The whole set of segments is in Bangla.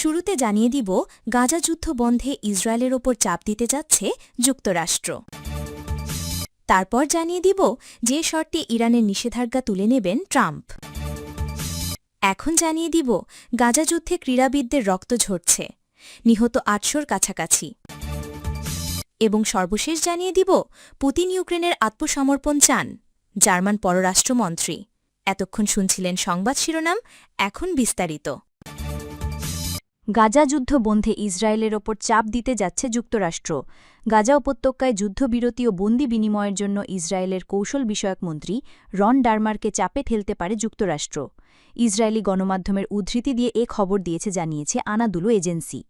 শুরুতে জানিয়ে দিব, গাজা যুদ্ধ বন্ধে ইসরায়েলের ওপর চাপ দিতে যাচ্ছে যুক্তরাষ্ট্র। তারপর জানিয়ে দিব, যে শর্তে ইরানের নিষেধাজ্ঞা তুলে নেবেন ট্রাম্প। এখন জানিয়ে দিব, গাজা যুদ্ধে ক্রীড়াবিদদের রক্ত ঝরছে। নিহত আটশোর কাছাকাছি। এবং সর্বশেষ জানিয়ে দিব, পুতিন ইউক্রেনের আত্মসমর্পণ চান, জার্মান পররাষ্ট্রমন্ত্রী। এতক্ষণ শুনছিলেন সংবাদ শিরোনাম, এখন বিস্তারিত। গাজা যুদ্ধ বন্ধে ইসরায়েলের ওপর চাপ দিতে যাচ্ছে যুক্তরাষ্ট্র। গাজা উপত্যকায় যুদ্ধবিরতি ও বন্দি বিনিময়ের জন্য ইসরায়েলের কৌশল বিষয়ক মন্ত্রী রন ডারমারকে চাপে ঠেলতে পারে যুক্তরাষ্ট্র। ইসরায়েলি গণমাধ্যমের উদ্ধৃতি দিয়ে এ খবর দিয়েছে, জানিয়েছে আনাদুলো এজেন্সি।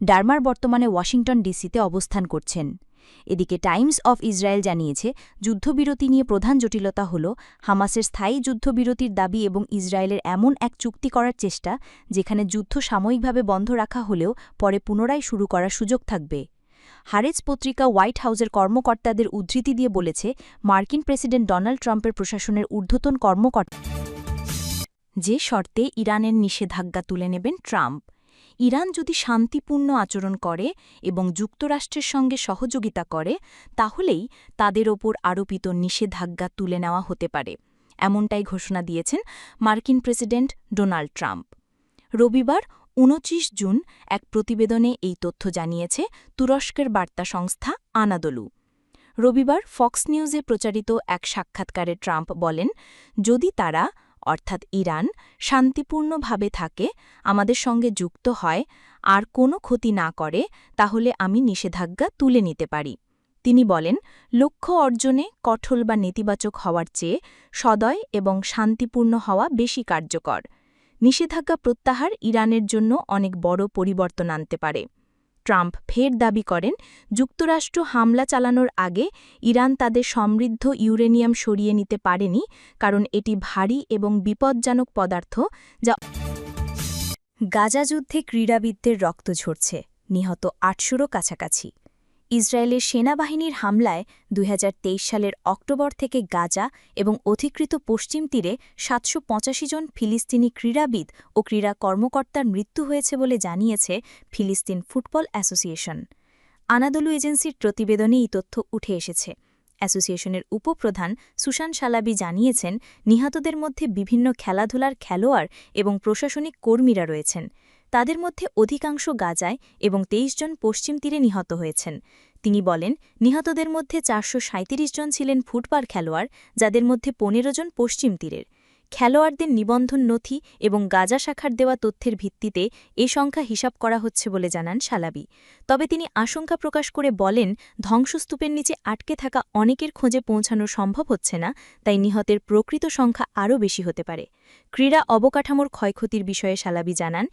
ডারমার বর্তমানে ওয়াশিংটন ডিসিতে অবস্থান করছেন। এদিকে টাইমস অফ ইসরায়েল জানিয়েছে, যুদ্ধবিরতি নিয়ে প্রধান জটিলতা হল হামাসের স্থায়ী যুদ্ধবিরতির দাবি এবং ইসরায়েলের এমন এক চুক্তি করার চেষ্টা, যেখানে যুদ্ধ সাময়িকভাবে বন্ধ রাখা হলেও পরে পুনরায় শুরু করার সুযোগ থাকবে। হারেজ পত্রিকা হোয়াইট হাউসের কর্মকর্তাদের উদ্ধৃতি দিয়ে বলেছে, মার্কিন প্রেসিডেন্ট ডোনাল্ড ট্রাম্পের প্রশাসনের ঊর্ধ্বতন কর্মকর্তা যে শর্তে ইরানের নিষেধাজ্ঞা তুলে নেবেন ট্রাম্প। ইরান যদি শান্তিপূর্ণ আচরণ করে এবং যুক্তরাষ্ট্রের সঙ্গে সহযোগিতা করে, তাহলেই তাদের ওপর আরোপিত নিষেধাজ্ঞা তুলে নেওয়া হতে পারে। এমনটাই ঘোষণা দিয়েছেন মার্কিন প্রেসিডেন্ট ডোনাল্ড ট্রাম্প। রবিবার উনচিশ জুন এক প্রতিবেদনে এই তথ্য জানিয়েছে তুরস্কের বার্তা সংস্থা আনাদলু। রবিবার ফক্স নিউজে প্রচারিত এক সাক্ষাৎকারে ট্রাম্প বলেন, যদি তারা অর্থাৎ ইরান, শান্তিপূর্ণভাবে থাকে, আমাদের সঙ্গে যুক্ত হয়, আর কোনো ক্ষতি না করে, তাহলে আমি নিষেধাজ্ঞা তুলে নিতে পারি। তিনি বলেন, লক্ষ্য অর্জনে কঠোর বা নেতিবাচক হওয়ার চেয়ে সদয় এবং শান্তিপূর্ণ হওয়া বেশি কার্যকর। নিষেধাজ্ঞা প্রত্যাহার ইরানের জন্য অনেক বড় পরিবর্তন আনতে পারে। ট্রাম্প ফের দাবি করেন, যুক্তরাষ্ট্র হামলা চালানোর আগে ইরান তাদের সমৃদ্ধ ইউরেনিয়াম সরিয়ে নিতে পারেনি, কারণ এটি ভারী এবং বিপজ্জনক পদার্থ যা গাজাযুদ্ধে ক্রীড়াবিদদের রক্ত ঝরছে, নিহত আটশোরও কাছাকাছি। ইসরায়েলের সেনাবাহিনীর হামলায় দুই হাজার তেইশ সালের অক্টোবর থেকে গাজা এবং অধিকৃত পশ্চিম তীরে সাতশো পঁচাশি জন ফিলিস্তিনি ক্রীড়াবিদ ও ক্রীড়া কর্মকর্তার মৃত্যু হয়েছে বলে জানিয়েছে ফিলিস্তিন ফুটবল অ্যাসোসিয়েশন। আনাদলু এজেন্সির প্রতিবেদনে এই তথ্য উঠে এসেছে। অ্যাসোসিয়েশনের উপপ্রধান সুশান সালাবি জানিয়েছেন, নিহতদের মধ্যে বিভিন্ন খেলাধুলার খেলোয়াড় এবং প্রশাসনিক কর্মীরা রয়েছেন। তাদের মধ্যে অধিকাংশ গাজায় এবং ২৩ জন পশ্চিম তীরে নিহত হয়েছেন। তিনি বলেন, নিহতদের মধ্যে চারশো সাঁইত্রিশ জন ছিলেন ফুটবল খেলোয়াড়, যাদের মধ্যে পনেরো জন পশ্চিম তীরের। খেলোয়াড়দের নিবন্ধন নথি এবং গাজা শাখার দেওয়া তথ্যের ভিত্তিতে এ সংখ্যা হিসাব করা হচ্ছে বলে জানান সালাবি। তবে তিনি আশঙ্কা প্রকাশ করে বলেন, ধ্বংসস্তূপের নিচে আটকে থাকা অনেকের খোঁজে পৌঁছানো সম্ভব হচ্ছে না, তাই নিহতের প্রকৃত সংখ্যা আরও বেশি হতে পারে। ক্রীড়া অবকাঠামোর ক্ষয়ক্ষতির বিষয়ে সালাবি জানান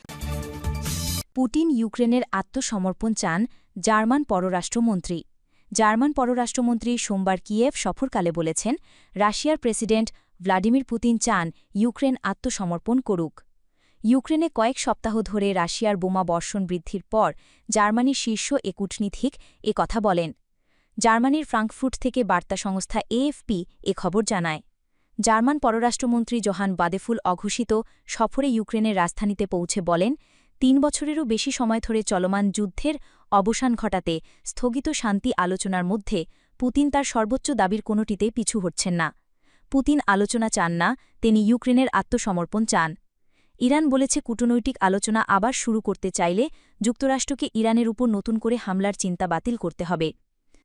পুতিন ইউক্রেনের আত্মসমর্পণ চান জার্মান পররাষ্ট্রমন্ত্রী। জার্মান পররাষ্ট্রমন্ত্রী সোমবার কিয়েভ সফরকালে বলেছেন, রাশিয়ার প্রেসিডেন্ট ভ্লাদিমির পুতিন চান ইউক্রেন আত্মসমর্পণ করুক। ইউক্রেনে কয়েক সপ্তাহ ধরে রাশিয়ার বোমা বর্ষণ বৃদ্ধির পর জার্মানির শীর্ষ এ কূটনীতিক এ কথা বলেন। জার্মানির ফ্রাঙ্কফুট থেকে বার্তা সংস্থা এএফপি এ খবর জানায়। জার্মান পররাষ্ট্রমন্ত্রী জোহান বাদেফুল অঘোষিত সফরে ইউক্রেনের রাজধানীতে পৌঁছে বলেন তিন বছরেরও বেশি সময় ধরে চলমান যুদ্ধের অবসান ঘটাতে স্থগিত শান্তি আলোচনার মধ্যে পুতিন তার সর্বোচ্চ দাবির কোনোটিতে পিছু হচ্ছেন না। পুতিন আলোচনা চান না, তিনি ইউক্রেনের আত্মসমর্পণ চান। ইরান বলেছে কূটনৈতিক আলোচনা আবার শুরু করতে চাইলে যুক্তরাষ্ট্রকে ইরানের উপর নতুন করে হামলার চিন্তা বাতিল করতে হবে।